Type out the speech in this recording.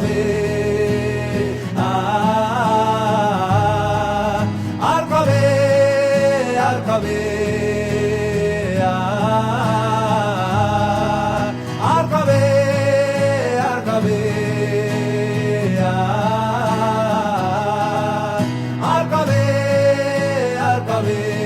হবে। আর কবে আর কবে আর কবে আর কবে আর কবে আর কবে।